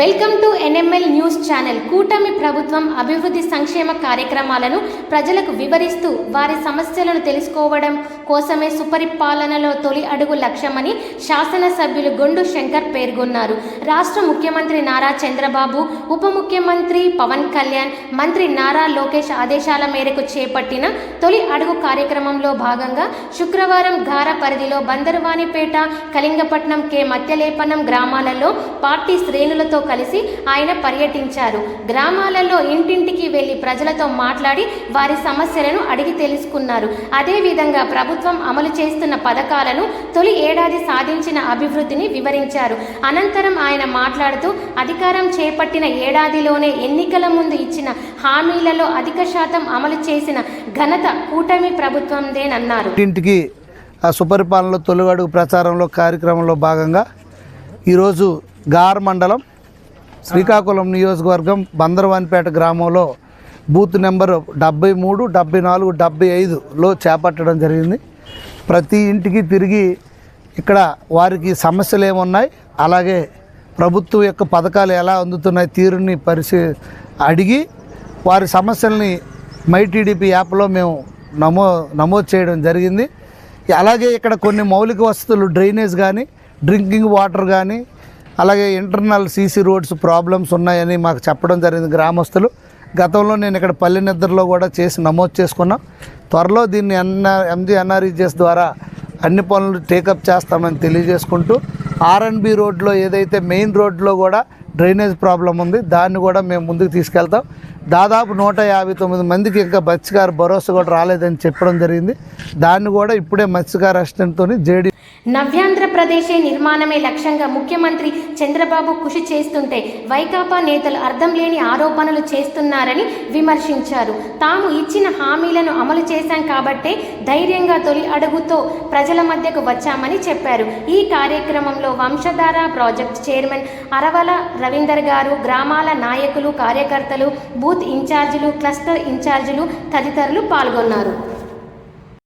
Welcome to NML news channel. కూటమి ప్రభుత్వం అభివృద్ధి సంక్షేమ కార్యక్రమాలను ప్రజలకు వివరిస్తూ వారి సమస్యలను తెలుసుకోవడం కోసమే సుపరిపాలనలో తొలి అడుగు లక్ష్యమని శాసనసభ్యులు గొండు శంకర్ పేర్కొన్నారు. రాష్ట్ర ముఖ్యమంత్రి నారా చంద్రబాబు ఉప ముఖ్యమంత్రి పవన్ కళ్యాణ్ మంత్రి నారా లోకేష్ ఆదేశాల మేరకు చేపట్టిన తొలి అడుగు కార్యక్రమంలో భాగంగా శుక్రవారం ఘార పరిధిలో బందరవాణిపేట కళింగపట్నం కె మత్యలేపనం గ్రామాలలో పార్టీ శ్రేణులతో కలిసి ఆయన పర్యటించారు. గ్రామాలలో ఇంటింటికి వెళ్ళి ప్రజలతో మాట్లాడి వారి సమస్యలను అడిగి తెలుసుకున్నారు. అదేవిధంగా ప్రభుత్వం అమలు చేస్తున్న పథకాలను తొలి ఏడాది సాధించిన అభివృద్ధిని వివరించారు. అనంతరం ఆయన మాట్లాడుతూ అధికారం చేపట్టిన ఏడాదిలోనే ఎన్నికల ముందు ఇచ్చిన హామీలలో అధిక శాతం అమలు చేసిన ఘనత కూటమి ప్రభుత్వందేనన్నారు. ఇంటింటికి ఆ సుపరిపాలనలో తొలిగడుగు ప్రచారంలో కార్యక్రమంలో భాగంగా ఈరోజు గార్ మండలం శ్రీకాకుళం నియోజకవర్గం బందరవానిపేట గ్రామంలో బూత్ నెంబర్ డెబ్బై మూడు డెబ్బై నాలుగు డెబ్బై ఐదులో చేపట్టడం జరిగింది. ప్రతి ఇంటికి తిరిగి ఇక్కడ వారికి సమస్యలు ఏమున్నాయి? అలాగే ప్రభుత్వం యొక్క పథకాలు ఎలా అందుతున్నాయి? తీరుని పరిశీ అడిగి వారి సమస్యల్ని మై టీడీపీ యాప్లో మేము నమో నమోదు చేయడం జరిగింది. అలాగే ఇక్కడ కొన్ని మౌలిక వసతులు డ్రైనేజ్ కానీ డ్రింకింగ్ వాటర్ కానీ అలాగే ఇంటర్నల్ సీసీ రోడ్స్ ప్రాబ్లమ్స్ ఉన్నాయని మాకు చెప్పడం జరిగింది గ్రామస్తులు. గతంలో నేను ఇక్కడ పల్లె నిద్రలో కూడా చేసి నమోదు చేసుకున్నాం. త్వరలో దీన్ని ఎన్ఆర్ ఎంజీఎన్ఆర్ఈజెస్ ద్వారా అన్ని పనులు టేకప్ చేస్తామని తెలియజేసుకుంటూ ఆర్ఎన్బి రోడ్లో ఏదైతే మెయిన్ రోడ్లో కూడా డ్రైనేజ్ ప్రాబ్లం ఉంది. దాన్ని కూడా మేము ముందుకు తీసుకెళ్తాం. దాదాపు నూట యాభై తొమ్మిది మందికి ఇంకా మత్స్యకారు భరోసా కూడా రాలేదని చెప్పడం జరిగింది. దాన్ని కూడా ఇప్పుడే మత్స్యకారు అసిస్టెంట్తో జేడీ నవ్యాంధ్రప్రదేశే నిర్మాణమే లక్ష్యంగా ముఖ్యమంత్రి చంద్రబాబు కృషి చేస్తుంటే వైకాపా నేతలు అర్థం లేని ఆరోపణలు చేస్తున్నారని విమర్శించారు. తాము ఇచ్చిన హామీలను అమలు చేశాం కాబట్టే ధైర్యంగా తొలి అడుగుతో ప్రజల మధ్యకు వచ్చామని చెప్పారు. ఈ కార్యక్రమంలో వంశధార ప్రాజెక్ట్ చైర్మన్ అరవల రవీందర్ గారు గ్రామాల నాయకులు కార్యకర్తలు బూత్ ఇన్ఛార్జీలు క్లస్టర్ ఇన్ఛార్జీలు తదితరులు పాల్గొన్నారు.